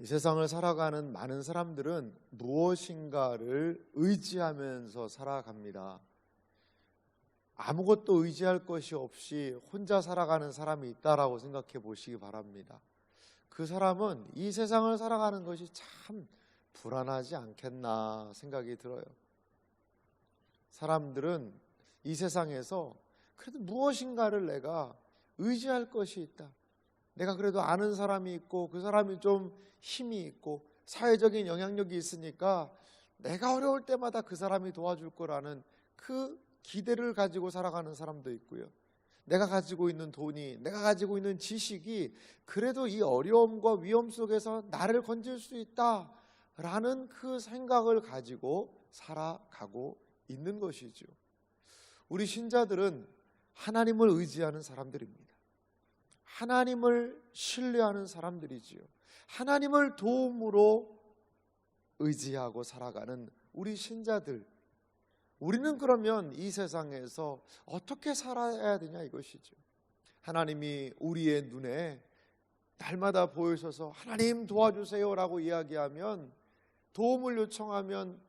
이 세상을 살아가는 많은 사람들은 무엇인가를 의지하면서 살아갑니다. 아무것도 의지할 것이 없이 혼자 살아가는 사람이 있다라고 생각해 보시기 바랍니다. 그 사람은 이 세상을 살아가는 것이 참 불안하지 않겠나 생각이 들어요. 사람들은 이 세상에서 그래도 무엇인가를 내가 의지할 것이 있다. 내가 그래도 아는 사람이 있고 그 사람이 좀 힘이 있고 사회적인 영향력이 있으니까 내가 어려울 때마다 그 사람이 도와줄 거라는 그 기대를 가지고 살아가는 사람도 있고요. 내가 가지고 있는 돈이, 내가 가지고 있는 지식이 그래도 이 어려움과 위험 속에서 나를 건질 수 있다라는 그 생각을 가지고 살아가고 있는 것이죠. 우리 신자들은 하나님을 의지하는 사람들입니다. 하나님을 신뢰하는 사람들이지요. 하나님을 도움으로 의지하고 살아가는 우리 신자들. 우리는 그러면 이 세상에서 어떻게 살아야 되냐 이것이죠. 하나님이 우리의 눈에 날마다 보이셔서 하나님 도와주세요라고 이야기하면 도움을 요청하면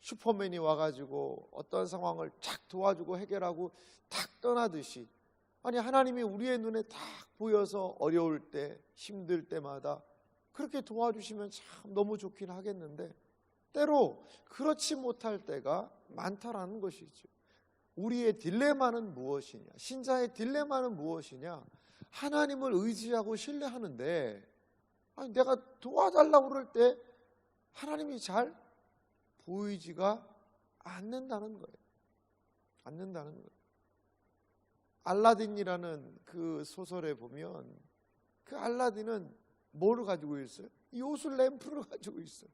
슈퍼맨이 와가지고 어떤 상황을 탁 도와주고 해결하고 탁 떠나듯이 아니 하나님이 우리의 눈에 탁 보여서 어려울 때 힘들 때마다 그렇게 도와주시면 참 너무 좋긴 하겠는데 때로 그렇지 못할 때가 많다라는 것이죠. 우리의 딜레마는 무엇이냐? 신자의 딜레마는 무엇이냐? 하나님을 의지하고 신뢰하는데 아니 내가 도와달라고 그럴 때 하나님이 잘 보이지가 않는다는 거예요. 않는다는 거예요. 알라딘이라는 그 소설에 보면 그 알라딘은 뭐를 가지고 있어요? 이 옷을 램프를 가지고 있어요.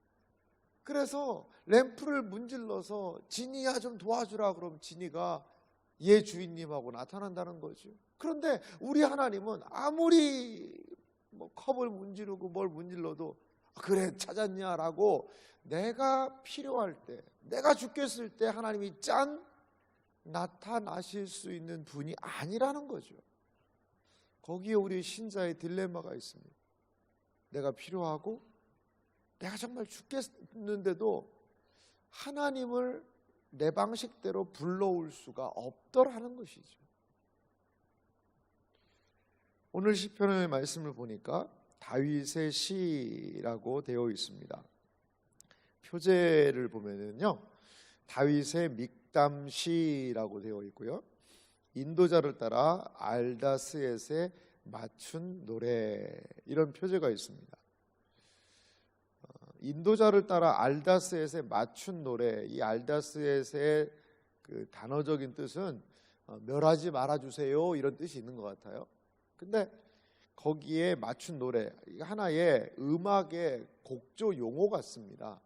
그래서 램프를 문질러서 지니야 좀 도와주라 그러면 지니가 얘 주인님하고 나타난다는 거죠. 그런데 우리 하나님은 아무리 뭐 컵을 문지르고 뭘 문질러도 그래 찾았냐라고 내가 필요할 때 내가 죽겠을 때 하나님이 짠 나타나실 수 있는 분이 아니라는 거죠. 거기에 우리 신자의 딜레마가 있습니다. 내가 필요하고 내가 정말 죽겠는데도 하나님을 내 방식대로 불러올 수가 없더라는 것이죠. 오늘 시편의 말씀을 보니까 다윗의 시라고 되어 있습니다. 표제를 보면은요. 다윗의 믹담시라고 되어 있고요. 인도자를 따라 알다스엣의 맞춘 노래 이런 표제가 있습니다. 어, 인도자를 따라 알다스엣의 맞춘 노래 이 알다스엣의 그 단어적인 뜻은 어, 멸하지 말아 주세요 이런 뜻이 있는 것 같아요. 근데 거기에 맞춘 노래 하나의 음악의 곡조 용어 같습니다.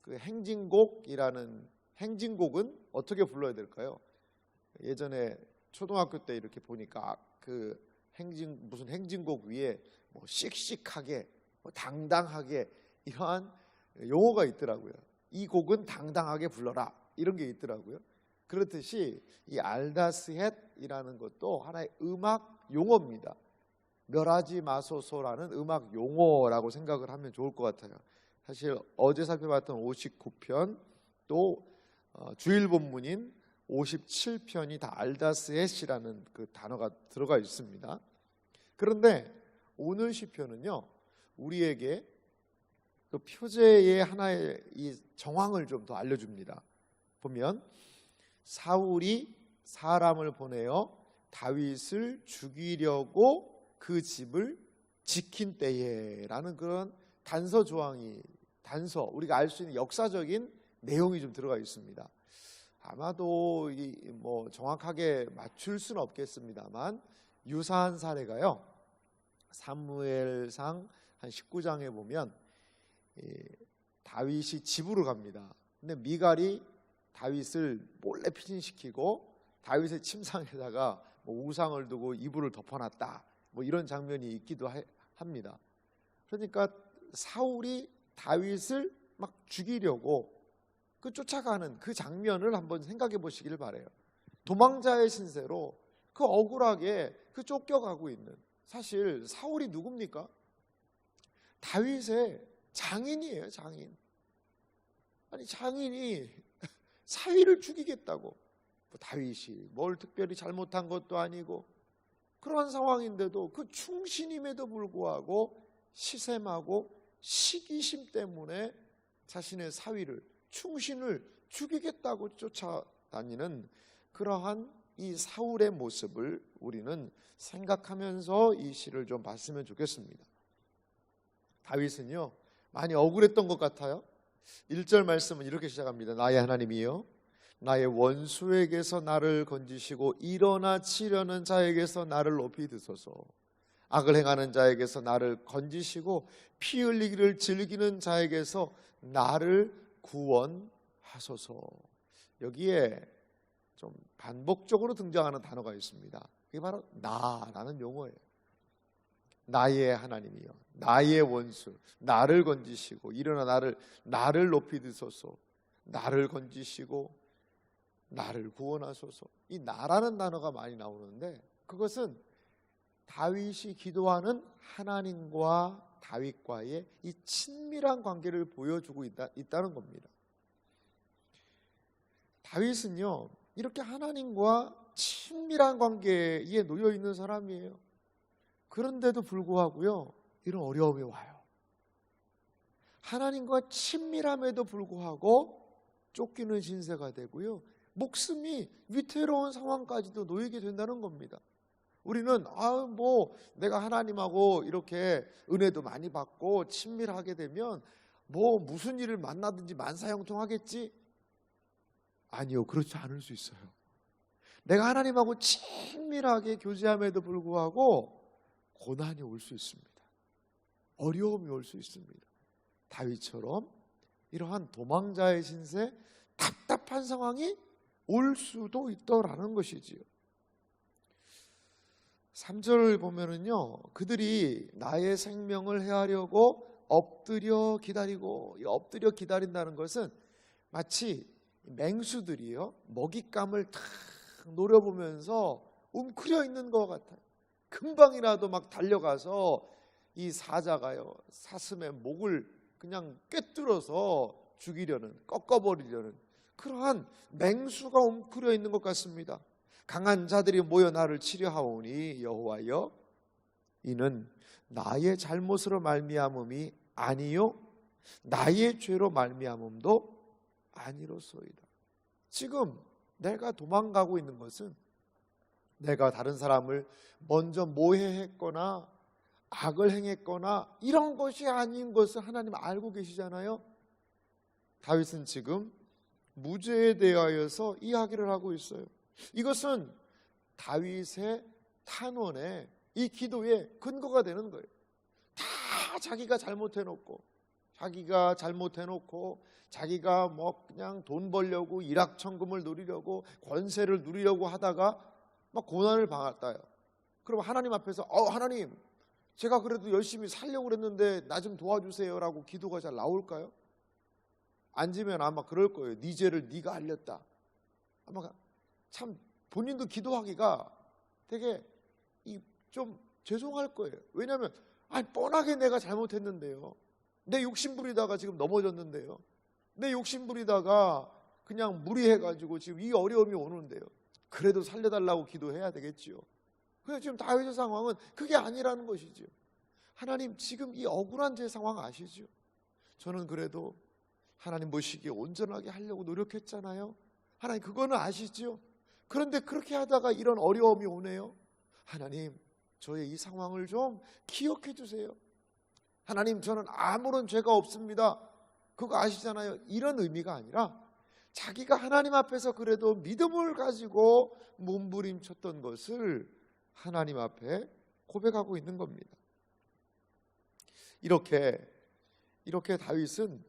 그 행진곡이라는 행진곡은 어떻게 불러야 될까요? 예전에 초등학교 때 이렇게 보니까 그 행진 무슨 행진곡 위에 뭐 씩씩하게 뭐 당당하게 이러한 용어가 있더라고요. 이 곡은 당당하게 불러라 이런 게 있더라고요. 그렇듯이 이 알다스헷이라는 것도 하나의 음악 용어입니다. 멸하지 마소서라는 음악 용어라고 생각을 하면 좋을 것 같아요. 사실 어제 살펴봤던 59편 또 어, 주일 본문인 57편이 다 알다스헷이라는 그 단어가 들어가 있습니다. 그런데 오늘 시편은요 우리에게 그 표제의 하나의 이 정황을 좀 더 알려줍니다. 보면 사울이 사람을 보내어 다윗을 죽이려고 그 집을 지킨 때에라는 그런 단서 조항이 단서 우리가 알 수 있는 역사적인 내용이 좀 들어가 있습니다. 아마도 뭐 정확하게 맞출 수는 없겠습니다만 유사한 사례가요. 사무엘상 한 19장에 보면 다윗이 집으로 갑니다. 근데 미갈이 다윗을 몰래 피신시키고 다윗의 침상에다가 뭐 우상을 두고 이불을 덮어놨다. 뭐 이런 장면이 있기도 하, 합니다. 그러니까 사울이 다윗을 막 죽이려고 그 쫓아가는 그 장면을 한번 생각해 보시기를 바래요. 도망자의 신세로 그 억울하게 그 쫓겨가고 있는 사실 사울이 누굽니까? 다윗의 장인이에요, 장인. 아니 장인이 사위를 죽이겠다고. 뭐 다윗이 뭘 특별히 잘못한 것도 아니고 그러한 상황인데도 그 충신임에도 불구하고 시샘하고 시기심 때문에 자신의 사위를 충신을 죽이겠다고 쫓아다니는 그러한 이 사울의 모습을 우리는 생각하면서 이 시를 좀 봤으면 좋겠습니다. 다윗은요, 많이 억울했던 것 같아요. 1절 말씀은 이렇게 시작합니다. 나의 하나님이요. 나의 원수에게서 나를 건지시고 일어나 치려는 자에게서 나를 높이 드소서. 악을 행하는 자에게서 나를 건지시고 피 흘리기를 즐기는 자에게서 나를 구원하소서. 여기에 좀 반복적으로 등장하는 단어가 있습니다. 그게 바로 나라는 용어예요. 나의 하나님이요. 나의 원수. 나를 건지시고 일어나 나를 나를 높이 드소서. 나를 건지시고 나를 구원하소서. 이 나라는 단어가 많이 나오는데 그것은 다윗이 기도하는 하나님과 다윗과의 이 친밀한 관계를 보여주고 있다, 있다는 겁니다. 다윗은요, 이렇게 하나님과 친밀한 관계에 놓여 있는 사람이에요. 그런데도 불구하고요, 이런 어려움이 와요. 하나님과 친밀함에도 불구하고 쫓기는 신세가 되고요. 목숨이 위태로운 상황까지도 놓이게 된다는 겁니다. 우리는 아 뭐 내가 하나님하고 이렇게 은혜도 많이 받고 친밀하게 되면 뭐 무슨 일을 만나든지 만사형통하겠지? 아니요, 그렇지 않을 수 있어요. 내가 하나님하고 친밀하게 교제함에도 불구하고 고난이 올 수 있습니다. 어려움이 올 수 있습니다. 다윗처럼 이러한 도망자의 신세, 답답한 상황이 올 수도 있더라는 것이지요. 3절을 보면은요, 그들이 나의 생명을 해하려고 엎드려 기다리고, 엎드려 기다린다는 것은 마치 맹수들이요, 먹잇감을 탁 노려보면서 웅크려 있는 것 같아요. 금방이라도 막 달려가서 이 사자가요, 사슴의 목을 그냥 꿰뚫어서 죽이려는, 꺾어버리려는 그러한 맹수가 웅크려 있는 것 같습니다. 강한 자들이 모여 나를 치려하오니 여호와여 이는 나의 잘못으로 말미암음이 아니요 나의 죄로 말미암음도 아니로소이다. 지금 내가 도망가고 있는 것은 내가 다른 사람을 먼저 모해했거나 악을 행했거나 이런 것이 아닌 것을 하나님 알고 계시잖아요. 다윗은 지금 무죄에 대하여서 이야기를 하고 있어요. 이것은 다윗의 탄원에 이 기도의 근거가 되는 거예요. 다 자기가 잘못해놓고 자기가 잘못해놓고 자기가 뭐 그냥 돈 벌려고 일확천금을 누리려고 권세를 누리려고 하다가 막 고난을 받았다요. 그럼 하나님 앞에서 어 하나님 제가 그래도 열심히 살려고 그랬는데 나 좀 도와주세요라고 기도가 잘 나올까요? 앉으면 아마 그럴 거예요. 네 죄를 네가 알렸다. 아마 참 본인도 기도하기가 되게 좀 죄송할 거예요. 왜냐하면 아니 뻔하게 내가 잘못했는데요. 내 욕심 부리다가 지금 넘어졌는데요. 내 욕심 부리다가 그냥 무리해가지고 지금 이 어려움이 오는데요. 그래도 살려달라고 기도해야 되겠지요. 근데 지금 다윗의 상황은 그게 아니라는 것이지요. 하나님 지금 이 억울한 제 상황 아시죠? 저는 그래도 하나님 보시기에 온전하게 하려고 노력했잖아요. 하나님 그거는 아시죠? 그런데 그렇게 하다가 이런 어려움이 오네요. 하나님, 저의 이 상황을 좀 기억해 주세요. 하나님, 저는 아무런 죄가 없습니다. 그거 아시잖아요. 이런 의미가 아니라 자기가 하나님 앞에서 그래도 믿음을 가지고 몸부림쳤던 것을 하나님 앞에 고백하고 있는 겁니다. 이렇게 이렇게 다윗은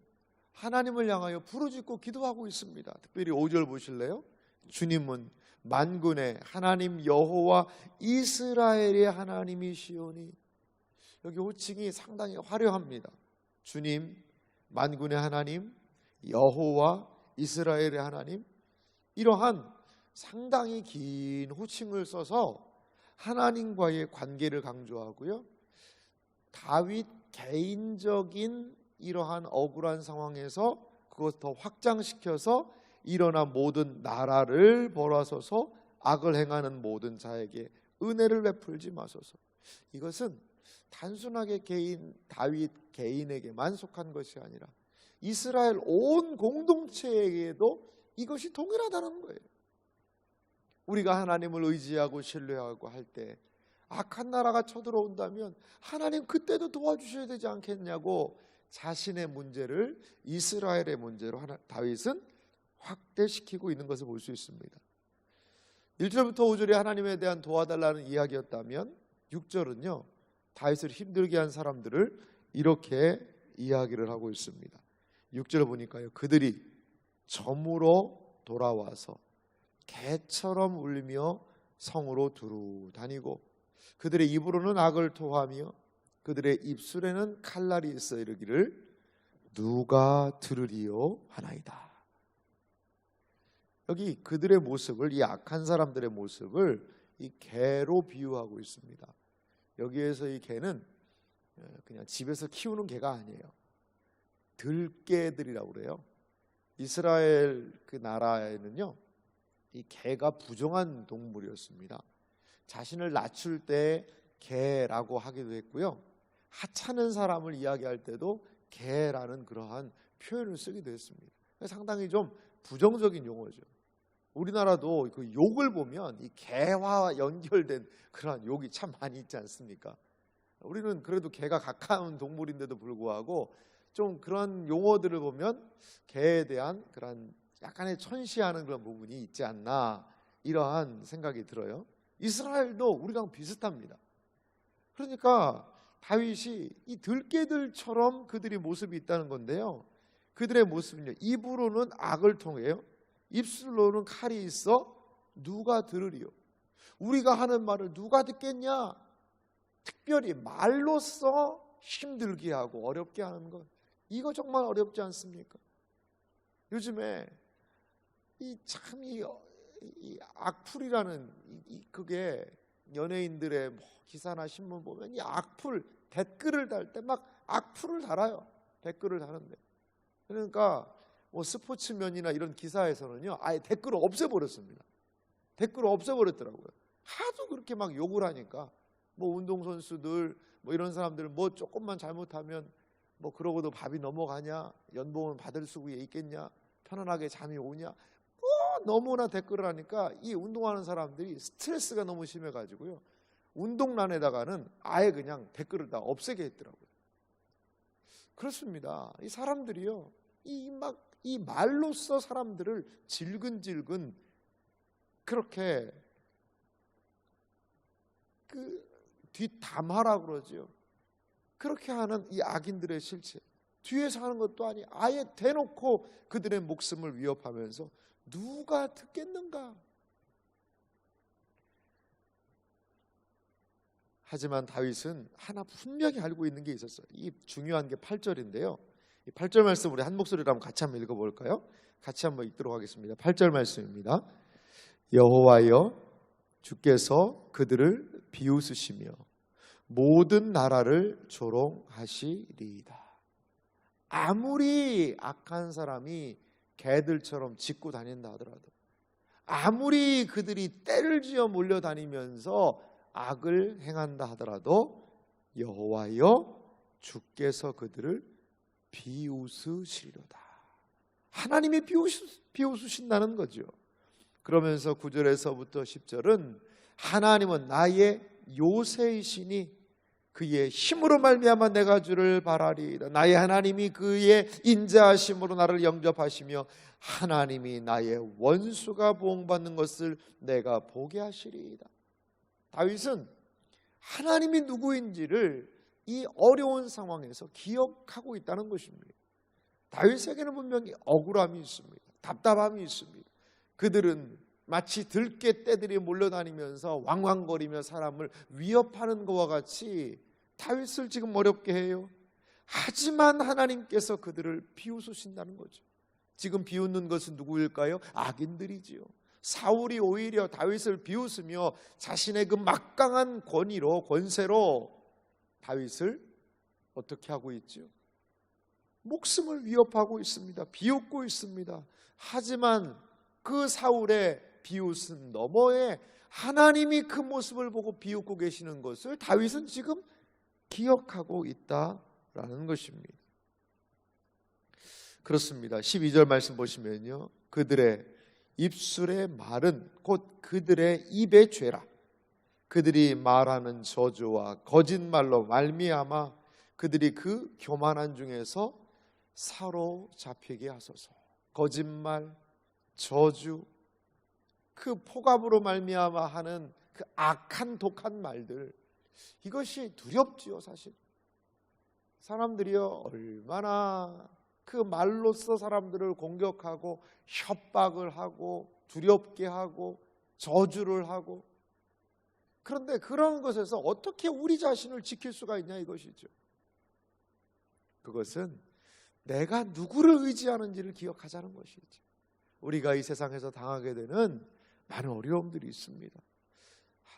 하나님을 향하여 부르짖고 기도하고 있습니다. 특별히 5절 보실래요? 주님은 만군의 하나님 여호와 이스라엘의 하나님이시오니 여기 호칭이 상당히 화려합니다. 주님, 만군의 하나님, 여호와 이스라엘의 하나님 이러한 상당히 긴 호칭을 써서 하나님과의 관계를 강조하고요. 다윗 개인적인 이러한 억울한 상황에서 그것 더 확장시켜서 일어난 모든 나라를 벌하소서 악을 행하는 모든 자에게 은혜를 베풀지 마소서. 이것은 단순하게 개인 다윗 개인에게만 속한 것이 아니라 이스라엘 온 공동체에게도 이것이 동일하다는 거예요. 우리가 하나님을 의지하고 신뢰하고 할 때 악한 나라가 쳐들어온다면 하나님 그때도 도와주셔야 되지 않겠냐고 자신의 문제를 이스라엘의 문제로 하나, 다윗은 확대시키고 있는 것을 볼 수 있습니다. 1절부터 5절이 하나님에 대한 도와달라는 이야기였다면 6절은요. 다윗을 힘들게 한 사람들을 이렇게 이야기를 하고 있습니다. 6절 보니까요. 그들이 점으로 돌아와서 개처럼 울며 성으로 두루 다니고 그들의 입으로는 악을 토하며 그들의 입술에는 칼날이 있어 이르기를 누가 들으리요 하나이다. 여기 그들의 모습을 이 악한 사람들의 모습을 이 개로 비유하고 있습니다. 여기에서 이 개는 어, 그냥 집에서 키우는 개가 아니에요. 들개들이라고 그래요. 이스라엘 그 나라에는요, 이 개가 부정한 동물이었습니다. 자신을 낮출 때 개라고 하기도 했고요. 하찮은 사람을 이야기할 때도 개라는 그러한 표현을 쓰기도 했습니다. 상당히 좀 부정적인 용어죠. 우리나라도 그 욕을 보면 이 개와 연결된 그러한 욕이 참 많이 있지 않습니까? 우리는 그래도 개가 가까운 동물인데도 불구하고 좀 그런 용어들을 보면 개에 대한 그런 약간의 천시하는 그런 부분이 있지 않나 이러한 생각이 들어요. 이스라엘도 우리랑 비슷합니다. 그러니까 다윗이 이 들개들처럼 그들이 모습이 있다는 건데요. 그들의 모습은요. 입으로는 악을 통해요. 입술로는 칼이 있어 누가 들으리요? 우리가 하는 말을 누가 듣겠냐? 특별히 말로써 힘들게 하고 어렵게 하는 것 이거 정말 어렵지 않습니까? 요즘에 이 참이 이 악플이라는 이, 그게 연예인들의 뭐 기사나 신문 보면 이 악플 댓글을 달 때 막 악플을 달아요. 댓글을 다는데 그러니까 뭐 스포츠면이나 이런 기사에서는요 아예 댓글을 없애버렸습니다. 댓글을 없애버렸더라고요. 하도 그렇게 막 욕을 하니까 뭐 운동선수들 뭐 이런 사람들 뭐 조금만 잘못하면 뭐 그러고도 밥이 넘어가냐 연봉은 받을 수가 있겠냐 편안하게 잠이 오냐 뭐 너무나 댓글을 하니까 이 운동하는 사람들이 스트레스가 너무 심해가지고요 운동란에다가는 아예 그냥 댓글을 다 없애게 했더라고요. 그렇습니다. 이 사람들이요 이 막 이 말로써 사람들을 질근질근 그렇게 그 뒷담화라 그러지요. 그렇게 하는 이 악인들의 실체. 뒤에서 하는 것도 아니 아예 대놓고 그들의 목숨을 위협하면서 누가 듣겠는가? 하지만 다윗은 하나 분명히 알고 있는 게 있었어요. 이 중요한 게 8절인데요. 8절 말씀 우리 한 목소리로 한번 같이 한번 읽어볼까요? 같이 한번 읽도록 하겠습니다. 8절 말씀입니다. 여호와여 주께서 그들을 비웃으시며 모든 나라를 조롱하시리이다. 아무리 악한 사람이 개들처럼 짖고 다닌다 하더라도 아무리 그들이 때를 지어 몰려다니면서 악을 행한다 하더라도 여호와여 주께서 그들을 비웃으시리로다. 하나님이 비웃으 신다는 거죠. 그러면서 9절에서부터 10절은 하나님은 나의 요새이시니 그의 힘으로 말미암아 내가 주를 바라리이다. 나의 하나님이 그의 인자하심으로 나를 영접하시며 하나님이 나의 원수가 보응받는 것을 내가 보게 하시리이다. 다윗은 하나님이 누구인지를 이 어려운 상황에서 기억하고 있다는 것입니다. 다윗에게는 분명히 억울함이 있습니다. 답답함이 있습니다. 그들은 마치 들깨 떼들이 몰려다니면서 왕왕거리며 사람을 위협하는 것과 같이 다윗을 지금 어렵게 해요. 하지만 하나님께서 그들을 비웃으신다는 거죠. 지금 비웃는 것은 누구일까요? 악인들이지요. 사울이 오히려 다윗을 비웃으며 자신의 그 막강한 권위로 권세로 다윗을 어떻게 하고 있죠? 목숨을 위협하고 있습니다. 비웃고 있습니다. 하지만 그 사울의 비웃음 너머에 하나님이 그 모습을 보고 비웃고 계시는 것을 다윗은 지금 기억하고 있다라는 것입니다. 그렇습니다. 12절 말씀 보시면요. 그들의 입술의 말은 곧 그들의 입의 죄라. 그들이 말하는 저주와 거짓말로 말미암아 그들이 그 교만한 중에서 사로잡히게 하소서. 거짓말, 저주, 그 폭압으로 말미암아 하는 그 악한 독한 말들 이것이 두렵지요, 사실. 사람들이요 얼마나 그 말로써 사람들을 공격하고 협박을 하고 두렵게 하고 저주를 하고 그런데 그런 것에서 어떻게 우리 자신을 지킬 수가 있냐 이것이죠. 그것은 내가 누구를 의지하는지를 기억하자는 것이죠. 우리가 이 세상에서 당하게 되는 많은 어려움들이 있습니다.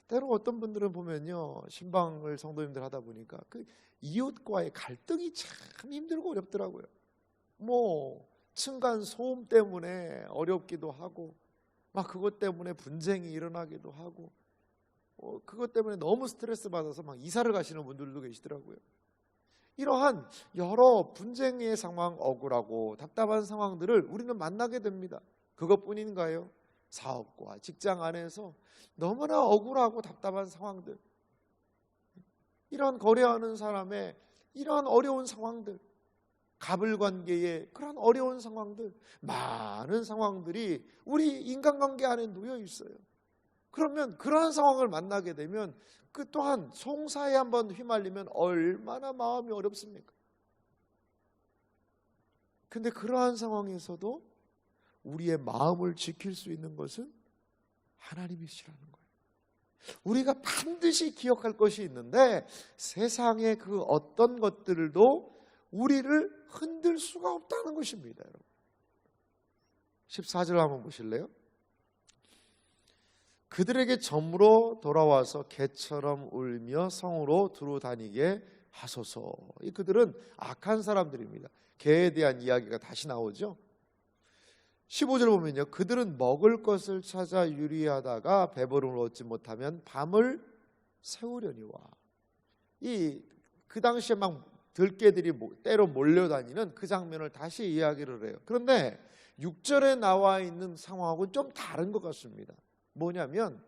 때로 어떤 분들은 보면요 신방을 성도님들 하다 보니까 그 이웃과의 갈등이 참 힘들고 어렵더라고요. 뭐 층간 소음 때문에 어렵기도 하고 막 그것 때문에 분쟁이 일어나기도 하고 어, 그것 때문에 너무 스트레스 받아서 막 이사를 가시는 분들도 계시더라고요. 이러한 여러 분쟁의 상황, 억울하고 답답한 상황들을 우리는 만나게 됩니다. 그것뿐인가요? 사업과 직장 안에서 너무나 억울하고 답답한 상황들, 이런 거래하는 사람의 이러한 어려운 상황들, 갑을 관계의 그런 어려운 상황들, 많은 상황들이 우리 인간관계 안에 놓여 있어요. 그러면 그러한 상황을 만나게 되면 그 또한 송사에 한번 휘말리면 얼마나 마음이 어렵습니까? 근데 그러한 상황에서도 우리의 마음을 지킬 수 있는 것은 하나님이시라는 거예요. 우리가 반드시 기억할 것이 있는데 세상의 그 어떤 것들도 우리를 흔들 수가 없다는 것입니다, 여러분. 14절 한번 보실래요? 그들에게 점으로 돌아와서 개처럼 울며 성으로 두루 다니게 하소서. 이 그들은 악한 사람들입니다. 개에 대한 이야기가 다시 나오죠. 15절 보면요. 그들은 먹을 것을 찾아 유리하다가 배부름을 얻지 못하면 밤을 새우려니와. 이 그 당시에 막 들개들이 때로 몰려다니는 그 장면을 다시 이야기를 해요. 그런데 6절에 나와 있는 상황하고는 좀 다른 것 같습니다. 뭐냐면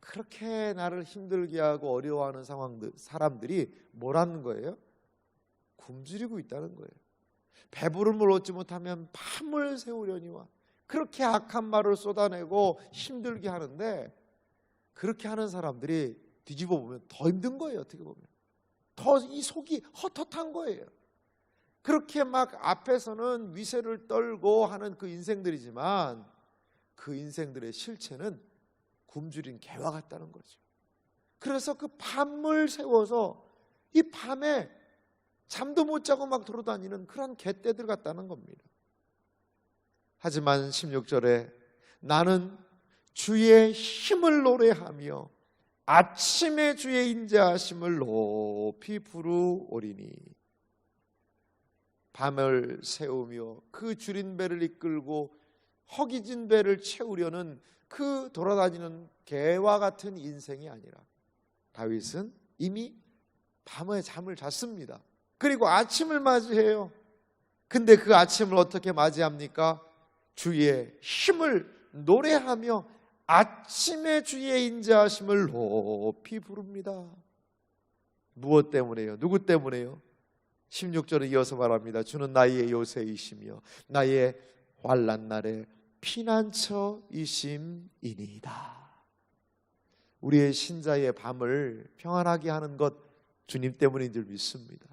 그렇게 나를 힘들게 하고 어려워하는 상황들 사람들이 뭐라는 거예요? 굶주리고 있다는 거예요. 배부름을 얻지 못하면 밤을 새우려니와 그렇게 악한 말을 쏟아내고 힘들게 하는데 그렇게 하는 사람들이 뒤집어 보면 더 힘든 거예요. 어떻게 보면 더 이 속이 헛헛한 거예요. 그렇게 막 앞에서는 위세를 떨고 하는 그 인생들이지만 그 인생들의 실체는 굶주린 개와 같다는 거죠. 그래서 그 밤을 세워서 이 밤에 잠도 못 자고 막 돌아다니는 그런 개떼들 같다는 겁니다. 하지만 16절에 나는 주의 힘을 노래하며 아침에 주의 인자하심을 높이 부르오리니 밤을 세우며 그 줄인 배를 이끌고 허기진 배를 채우려는 그 돌아다니는 개와 같은 인생이 아니라 다윗은 이미 밤에 잠을 잤습니다. 그리고 아침을 맞이해요. 근데 그 아침을 어떻게 맞이합니까? 주의 힘을 노래하며 아침에 주의 인자하심을 높이 부릅니다. 무엇 때문에요? 누구 때문에요? 16절에 이어서 말합니다. 주는 나의 요새이시며 나의 환란 날에 피난처이심이니이다. 우리의 신자의 밤을 평안하게 하는 것 주님 때문인 줄 믿습니다.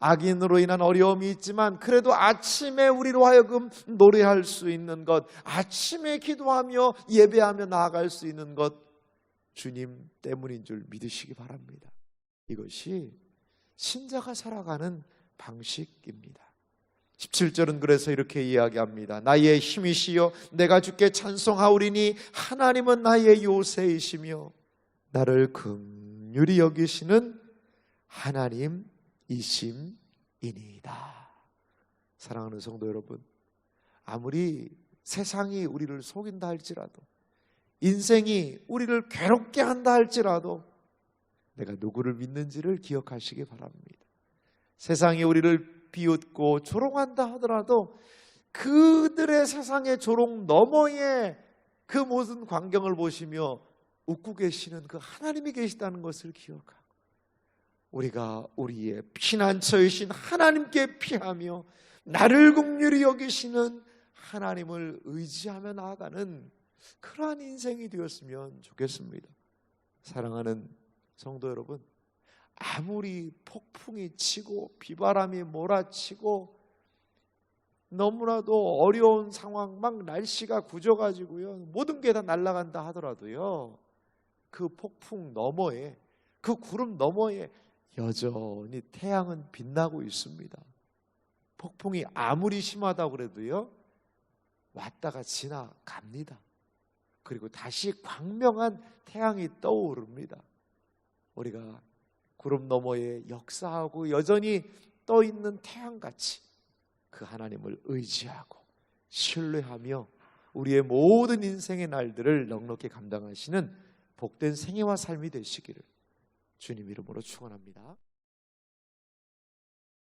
악인으로 인한 어려움이 있지만 그래도 아침에 우리로 하여금 노래할 수 있는 것, 아침에 기도하며 예배하며 나아갈 수 있는 것 주님 때문인 줄 믿으시기 바랍니다. 이것이 신자가 살아가는 방식입니다. 17절은 그래서 이렇게 이야기합니다. 나의 힘이시여 내가 주께 찬송하오리니 하나님은 나의 요새이시며 나를 긍휼히 여기시는 하나님이시로다. 이심이니이다. 사랑하는 성도 여러분, 아무리 세상이 우리를 속인다 할지라도 인생이 우리를 괴롭게 한다 할지라도 내가 누구를 믿는지를 기억하시기 바랍니다. 세상이 우리를 비웃고 조롱한다 하더라도 그들의 세상의 조롱 너머에 그 모든 광경을 보시며 웃고 계시는 그 하나님이 계시다는 것을 기억하고 우리가 우리의 피난처이신 하나님께 피하며 나를 국률이 여기시는 하나님을 의지하며 나아가는 그러한 인생이 되었으면 좋겠습니다. 사랑하는 성도 여러분, 아무리 폭풍이 치고 비바람이 몰아치고 너무나도 어려운 상황 막 날씨가 굳어가지고요 모든 게 다 날아간다 하더라도요 그 폭풍 너머에 그 구름 너머에 여전히 태양은 빛나고 있습니다. 폭풍이 아무리 심하다고 그래도요 왔다가 지나갑니다. 그리고 다시 광명한 태양이 떠오릅니다. 우리가 구름 너머에 역사하고 여전히 떠 있는 태양같이 그 하나님을 의지하고 신뢰하며 우리의 모든 인생의 날들을 넉넉히 감당하시는 복된 생애와 삶이 되시기를 주님 이름으로 축원합니다.